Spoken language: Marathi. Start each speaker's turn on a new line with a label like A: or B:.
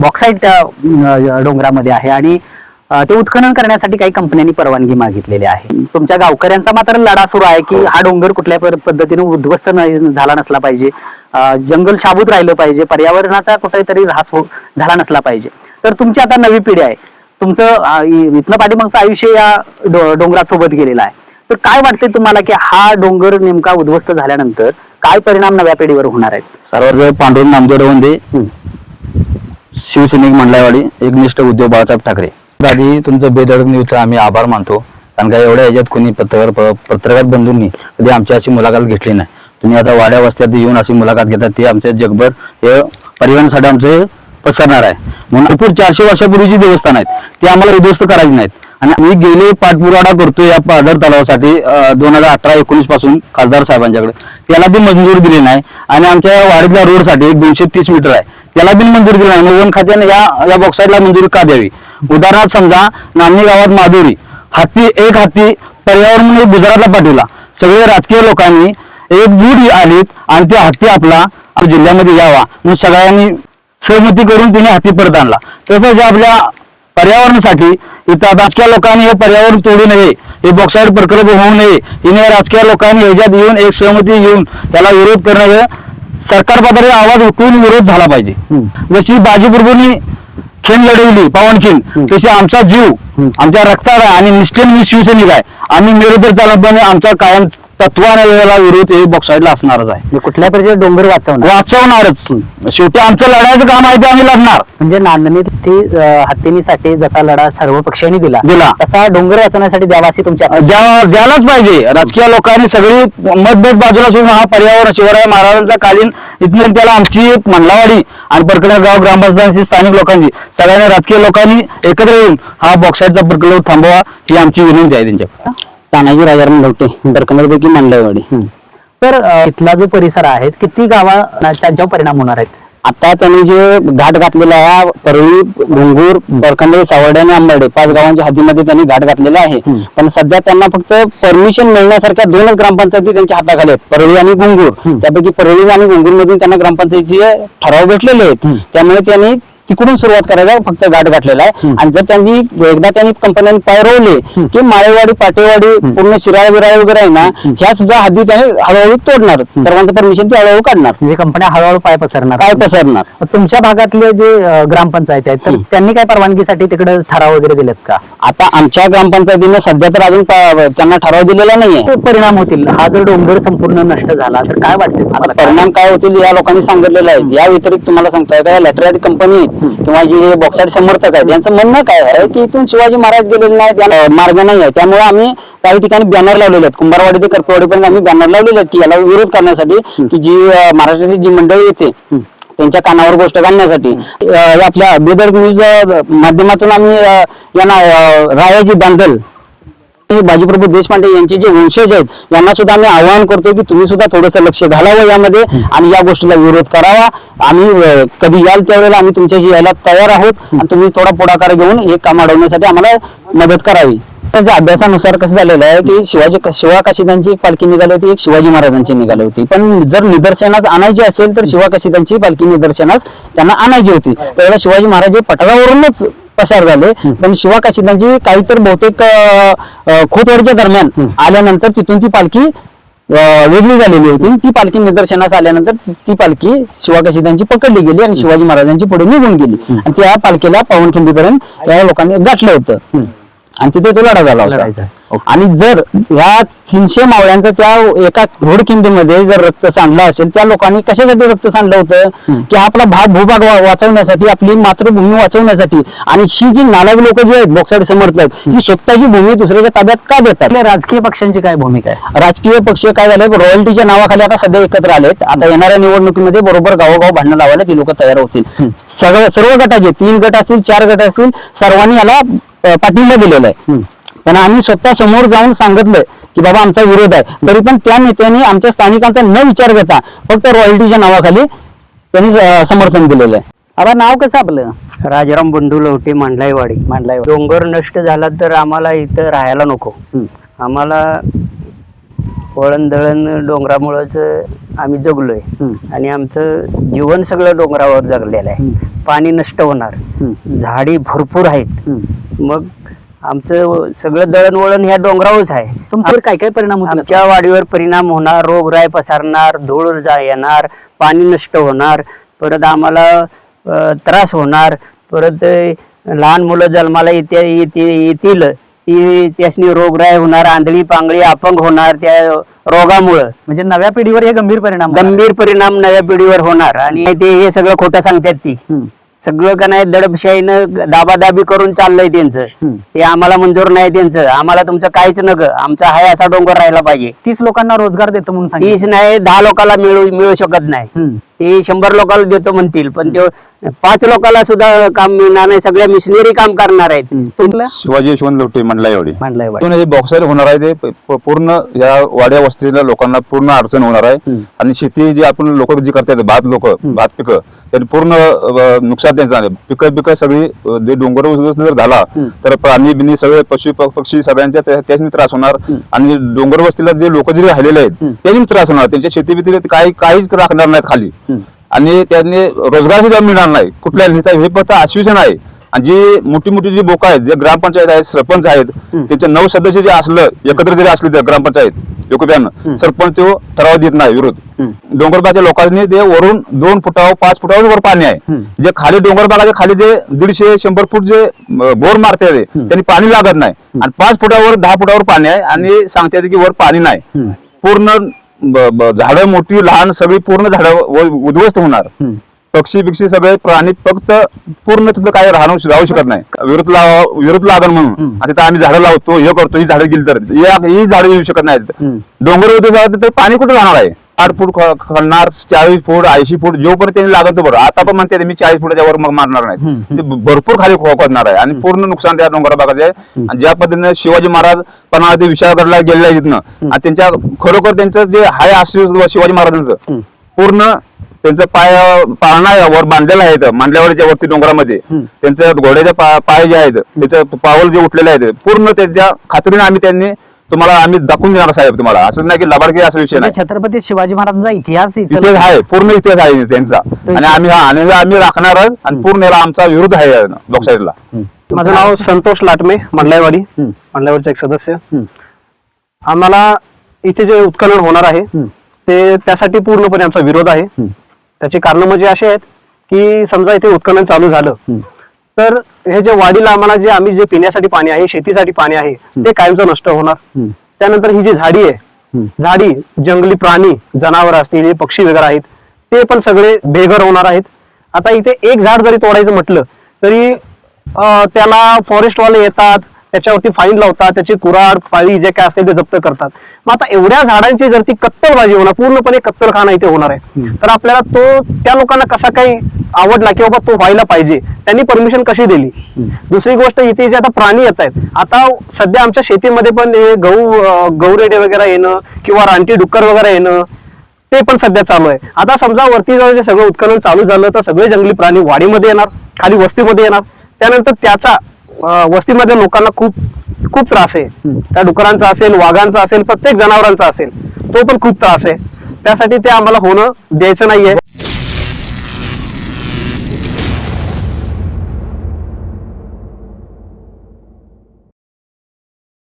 A: बॉक्साईट डोंगरामध्ये आहे आणि ते उत्खनन करण्यासाठी काही कंपन्यांनी परवानगी मागितलेली आहे. तुमच्या गावकऱ्यांचा मात्र लढा सुरू आहे की हा. डोंगर कुठल्या पद्धतीने उद्ध्वस्त झाला नसला पाहिजे. जंगल शाबूत राहिलं पाहिजे. पर्यावरणाचा कुठेतरी ऱ्हास हो- झाला नसला पाहिजे. तर तुमची आता नवी पिढी आहे. तुमचं इथनं पाठीमागचं आयुष्य या डोंगरासोबत गेलेलं आहे. तर काय वाटतंय तुम्हाला की हा डोंगर नेमका उद्ध्वस्त झाल्यानंतर काय परिणाम नव्या पिढीवर होणार आहेत?
B: सर्वात पांडुरंग नामदेव शिवसैनिक मंडळावाडी एकनिष्ठ उद्योग बाळासाहेब ठाकरे. आधी तुमचं बेदड न्यूजचा आम्ही आभार मानतो. कारण का एवढ्या याच्यात कोणी पत्रकार पत्रकार बंधूंनी कधी आमची अशी मुलाखत घेतली नाही. तुम्ही आता वाड्या वस्त्यात येऊन अशी मुलाखत घेतात ते आमचे जगभर हे परिवहनासाठी आमचे पसरणार आहे. म्हणून भरपूर चारशे वर्षापूर्वीची देवस्थान आहेत. ते आम्हाला उद्ध्वस्त करायची नाहीत. आणि मी गेले पाठपुरावा करतो या पाझर तलावासाठी दोन हजार अठरा एकोणीसपासून खासदार साहेबांच्याकडे. त्याला बी मंजूर दिली नाही आणि आमच्या वाडीतल्या रोडसाठी एक दोनशे तीस मीटर आहे. त्याला बी मंजूर दिली नाही. वन खात्याने या या बॉक्साईडला मंजुरी का द्यावी? उदाहरणार्थ समजा नामणी गावात माधुरी हत्ती एक हत्ती पर्यावरण म्हणून गुजरातला पाठवला. सगळे राजकीय लोकांनी एकजूट आलीत आणि ते हत्ती आपला जिल्ह्यामध्ये यावा. म्हणून सगळ्यांनी सहमती करून तिने हत्ती परत आणला. तसंच आपल्या पर्यावरणासाठी. इथं राजकीय लोकांनी हे पर्यावरण तोडू नये. हे बॉक्साईड प्रकल्प होऊ नये. हिने राजकीय लोकांनी ह्याच्यात येऊन एक सहमती येऊन त्याला विरोध करणं हे सरकार पातळीवर आवाज उठवून विरोध झाला पाहिजे. जशी बाजीप्रभूंनी खिंड लढवली पावनखिंड तशी आमचा जीव आमच्या रक्तात आहे आणि निष्ठेन मी शिवसैनिक आहे. आम्ही मेरुदर चालकपणे आमचा कायम तत्वाने वेळेला विरोध हे बॉक्साईडला असणारच आहे.
A: म्हणजे कुठल्या प्रकारचे डोंगर वाचवणार.
B: वाचवणारच. शेवटी आमचं लढायचं काम आहे ते आम्ही लढणार.
A: म्हणजे नांदणीत ती अं, हत्तीनीसाठी जसा लढा सर्व पक्षांनी दिला
B: दिला.
A: तसा डोंगर वाचवण्यासाठी द्यावा अशी तुमची अपेक्षा.
B: द्या- द्यायलाच पाहिजे. राजकीय लोकांनी सगळी मतभेद बाजूला सोडून हा पर्यावरण शिवराय महाराजांचा कालीन इथून त्याला आमची मंडलावाडी आणि परकडे गाव ग्रामपंचायतची स्थानिक लोकांची. सगळ्यांनी राजकीय लोकांनी एकत्र येऊन हा बॉक्साईडचा प्रकल्प थांबवा ही आमची विनंती आहे त्यांच्या
A: तानाजी राजाराम लवटे बरकंदरपैकी मंडळवाडी. तर अं, इथला जो परिसर आहे किती गावा त्यांच्यावर परिणाम होणार आहेत?
B: आता त्यांनी जे घाट घातलेला आहे परळी घुंगूर बरखंडे सावर्डे आणि आंबर्डे पाच गावांच्या हद्दीमध्ये त्यांनी घाट घातलेला आहे. पण सध्या त्यांना फक्त परमिशन मिळण्यासारख्या दोनच ग्रामपंचायती त्यांच्या हाताखाली आहेत परळी आणि घुंगूर. त्यापैकी परळी आणि घुंगूर मधून त्यांना ग्रामपंचायतीचे ठराव भेटलेले आहेत. त्यामुळे त्यांनी तिकडून सुरुवात करायला फक्त घाट घातलेला आहे. आणि जर त्यांनी एकदा त्यांनी कंपन्यांनी पाय रोवले की माळेवाडी पाटेवाडी पूर्ण शिराळ बिराळ वगैरे आहे ना ह्या सुद्धा हद्दी त्यांनी हळूहळू तोडणार. सर्वांचं परमिशन ते हळूहळू काढणार.
A: म्हणजे कंपन्या हळूहळू पाय पसरणार.
B: काय पसरणार.
A: तुमच्या भागातले जे ग्रामपंचायत आहेत तर त्यांनी काय परवानगीसाठी तिकडे ठराव वगैरे दिलेत का?
B: आता आमच्या ग्रामपंचायतीने सध्या तर अजून त्यांना ठराव दिलेला नाहीये.
A: परिणाम होतील. हा जर डोंगर संपूर्ण नष्ट झाला तर काय वाटते?
B: परिणाम काय होतील या लोकांनी सांगितलेलं आहे. या व्यतिरिक्त तुम्हाला सांगतोय का लॅटराईट कंपनी किंवा जे बॉक्साईड समर्थक आहेत यांचं म्हणणं काय आहे की इथून शिवाजी महाराज गेलेले नाहीत मार्ग नाही आहे. त्यामुळे आम्ही काही ठिकाणी बॅनर लावलेले आहेत. कुंभारवाडी ते कर्पवाडीपर्यंत आम्ही बॅनर लावलेले आहेत की याला विरोध करण्यासाठी की जी महाराष्ट्राची जी मंडळी येते त्यांच्या कानावर गोष्ट घालण्यासाठी आपल्या बेदर न्यूज माध्यमातून आम्ही यांना रायाजी बांधल बाजीप्रभू देशपांडे यांचे जे वंशज आहेत यांना सुद्धा आम्ही आवाहन करतो की तुम्ही सुद्धा थोडंसं लक्ष घालावं यामध्ये आणि या गोष्टीला विरोध करावा. आम्ही कधी याल त्यावेळेला आम्ही तुमच्याशी यायला तयार आहोत. आणि तुम्ही थोडा पुढाकार घेऊन हे काम अडवण्यासाठी आम्हाला मदत करावी. त्याच्या अभ्यासानुसार कसं झालेलं आहे की शिवाजी शिवाकाशितांची एक पालखी निघाली होती एक शिवाजी महाराजांची निघाली होती. पण जर निदर्शनास आणायची असेल तर शिवाकाशितांची पालखी निदर्शनास त्यांना आणायची होती. त्यावेळेला शिवाजी महाराज हे पठारावरूनच पसार झाले. पण शिवा काही काहीतरी बहुतेक अं, खोतवाडीच्या दरम्यान आल्यानंतर तिथून ती पालखी वेगळी झालेली होती. ती पालखी निदर्शनास आल्यानंतर ती- पालखी शिवाकाशितांची पकडली गेली आणि शिवाजी महाराजांची पुढे निघून गेली. आणि त्या पालखीला पावनखिंडीपर्यंत या लोकांनी गाठलं होतं. आणि तिथे तो लढा झाला होता. आणि जर ह्या तीनशे मावळ्यांचं त्या एका घोडखिंडीमध्ये जर रक्त सांडलं असेल त्या लोकांनी कशासाठी रक्त सांडलं होतं? की आपला भाग भूभाग वाचवण्यासाठी आपली मातृभूमी वाचवण्यासाठी. आणि ही जी नालायक लोक जी आहेत बॉक्साईड समर्थक ही स्वतःची भूमी दुसऱ्याच्या ताब्यात का देतात?
A: राजकीय पक्षांची काय भूमिका आहे?
B: राजकीय पक्ष काय झाले? रॉयल्टीच्या नावाखाली आता सध्या एकत्र आलेत. आता येणाऱ्या निवडणुकीमध्ये बरोबर गावोगाव भांडणं लावायला ती लोक तयार होतील. सगळं सर्व गटाचे तीन गट असतील चार गट असतील सर्वांनी याला पाठिंबा दिलेला आहे. पण आम्ही स्वतः समोर जाऊन सांगितलं की बाबा आमचा विरोध आहे. तरी पण त्या नेत्यांनी आमच्या स्थानिकांचा न विचार करता फक्त रॉयल्टीच्या नावाखाली त्यांनी समर्थन दिलेलं आहे.
A: आबा नाव कसं आपलं?
C: राजाराम बंडू लवटे मांडलाईवाडी
A: मांडलाय
C: डोंगर नष्ट झाला तर आम्हाला इथं राहायला नको. आम्हाला वळण दळण डोंगरामुळंच आम्ही जगलोय. आणि आमचं जीवन सगळं डोंगरावर जगलेलं आहे. पाणी नष्ट होणार. झाडी भरपूर आहेत. मग आमचं सगळं दळणवळण ह्या डोंगरावरच आहे.
A: तुमच्यावर काय काय परिणाम होतील?
C: आमच्या वाढीवर परिणाम होणार रोगराई पसरणार धूळ जा येणार पाणी नष्ट होणार परत आम्हाला त्रास होणार परत लहान मुलं जन्माला येते येते येतील. ती त्यासनी रोगराई होणार आंधळी पांगळी अपंग होणार त्या रोगामुळं.
A: म्हणजे नव्या पिढीवर हे गंभीर परिणाम.
C: गंभीर परिणाम नव्या पिढीवर होणार आणि ते हे सगळं खोटं सांगतात ती. सगळं का नाही दडपशाहीनं दाबादाबी करून चाललंय त्यांचं. ते आम्हाला मंजूर नाही त्यांचं. आम्हाला तुमचं काहीच नग. आमचा हाय असा डोंगर राहायला पाहिजे.
A: तीस लोकांना रोजगार देतो म्हणून
C: तीस नाही दहा लोकांना मिळू मिळू शकत नाही. ते शंभर लोकांना देतो म्हणतील पण ते पाच लोकांना सुद्धा काम मिळणार नाही सगळ्या मिशनरी काम करणार आहेत.
D: शिवाजी यशवंत लोटे म्हणला एवढी.
A: मांडलाय
D: जे बॉक्सर होणार आहे ते प- प- पूर्ण या वाड्या वस्तीला लोकांना पूर्ण अडचण होणार आहे. आणि शेती जी आपण लोक जी करतात भात लोक भात पिकं त्यांनी पूर्ण अ, नुकसान त्यांचं आहे. पिकं पिकं सगळी अ, जे डोंगर उद्ध्वस्त जर झाला. तर प्राणी बिनी सगळे पशु प- पक्षी सगळ्यांच्या त्या- त्याच्यानी त्रास होणार. आणि डोंगर वस्तीला जे लोक जरी राहिलेले आहेत. त्यांनी त्रास होणार. त्यांच्या शेती बिती काही काहीच राखणार नाहीत खाली. आणि त्यांनी रोजगार सुद्धा मिळणार नाही. कुठल्या नेता हे फक्त आश्वासन आहे. आणि जी मोठी मोठी जी लोक आहेत जे ग्रामपंचायत आहेत सरपंच आहेत. त्यांचे नऊ सदस्य जे असलं एकत्र जरी असले त्या ग्रामपंचायत एकोप्यानं सरपंच तो ठराव देत नाही विरोध.
A: हम्म.
D: डोंगरबाच्या लोकांनी ते वरून दोन फुटावर पाच फुटावर वर पाणी आहे. जे खाली डोंगरबागाच्या खाली जे दीडशे शंभर फूट जे बोर मारते त्यांनी पाणी लागत नाही. आणि पाच फुटावर दहा फुटावर पाणी आहे आणि सांगते की वर पाणी नाही. पूर्ण झाडं मोठी लहान सगळी पूर्ण झाडं उद्ध्वस्त होणार. पक्षी बिक्षी सगळे प्राणी फक्त पूर्ण तिथं काय राहणं राहू शकत नाही. विरोध लाव विरोध लागण म्हणून. तिथं आम्ही झाडं लावतो हे करतो ही झाडं गेली तर. ही झाडं येऊ शकत नाहीत. डोंगर उद्योग तिथं पाणी कुठे राहणार आहे? आठ फूट खणणार चाळीस फूट ऐंशी फूट जोपर्यंत त्यांनी लागत तो बरं. आता पण म्हणते मी चाळीस फुटाच्या वर मग मारणार नाही. ते भरपूर खाली खोकणार आहे. आणि पूर्ण नुकसान त्या डोंगर भागाचे आहे. आणि ज्या पद्धतीने शिवाजी महाराज पण ते विशाळगडला गेलेले आहेत तिथनं आणि त्यांच्या खरोखर त्यांचं जे हाय आशीर्वाद शिवाजी महाराजांचं. पूर्ण त्यांचं पाय पाळणा वर बांधलेला आहे मांडल्यावरच्या वरती डोंगरामध्ये. त्यांच्या घोड्याच्या पाय जे आहेत त्याचं पावल जे उठलेले आहेत पूर्ण त्यांच्या खात्रीने आम्ही त्यांनी तुम्हाला आम्ही दाखवून देणार साहेब तुम्हाला असं नाही की लबाडकी असा विषय नाही
A: छत्रपती शिवाजी महाराजांचा इतिहास इथं-
D: इतिहास आहे पूर्ण इतिहास आहे त्यांचा आणि आम्ही हा आणि हे आम्ही राखणारच आणि पूर्ण याला आमचा विरोध आहे लोकशाहीला
E: माझं नाव संतोष लाटमे मंडलाईवाडी
A: हम्म.
E: मंडलाईवाडीचा एक सदस्य. आम्हाला इथे जे उत्खनन होणार आहे. ते त्यासाठी पूर्णपणे आमचा विरोध आहे. त्याची कारण म्हणजे अशी आहेत की समजा इथे उत्खनन चालू झालं. तर हे जे वाडीला आम्हाला जे आम्ही जे पिण्यासाठी पाणी आहे शेतीसाठी पाणी आहे ते कायमचं नष्ट होणार. त्यानंतर ही जी झाडी आहे. झाडी जंगली प्राणी जनावर असतील पक्षी वगैरे आहेत ते पण सगळे बेघर होणार आहेत आता इथे एक झाड जरी तोडायचं म्हटलं तरी त्याला फॉरेस्टवाले येतात त्याच्यावरती फाईन लावतात त्याची कुराड पाळी जे काय असेल ते जप्त करतात. मग आता एवढ्या झाडांची जर ती कत्तलबाजी होणार पूर्णपणे कत्तलखाना इथे होणार आहे. तर आपल्याला तो त्या लोकांना कसा काही आवडला की बाबा तो व्हायला पाहिजे त्यांनी परमिशन कशी दिली? दुसरी गोष्ट इथे जे आता प्राणी येत आहेत आता सध्या आमच्या शेतीमध्ये पण हे गहू गौरेडे वगैरे येणं किंवा रानटी डुक्कर वगैरे येणं ते पण सध्या चालू आहे. आता समजा वरती जाऊन जे सगळं उत्खनन चालू झालं तर सगळे जंगली प्राणी वाडीमध्ये येणार खाली वस्तीमध्ये येणार. त्यानंतर त्याचा अं, वस्तीमधल्या लोकांना खूप खूप त्रास आहे. त्या डुकरांचा असेल वाघांचा असेल प्रत्येक जनावरांचा असेल तो पण खूप त्रास आहे. त्यासाठी ते आम्हाला होणं द्यायचं नाहीये.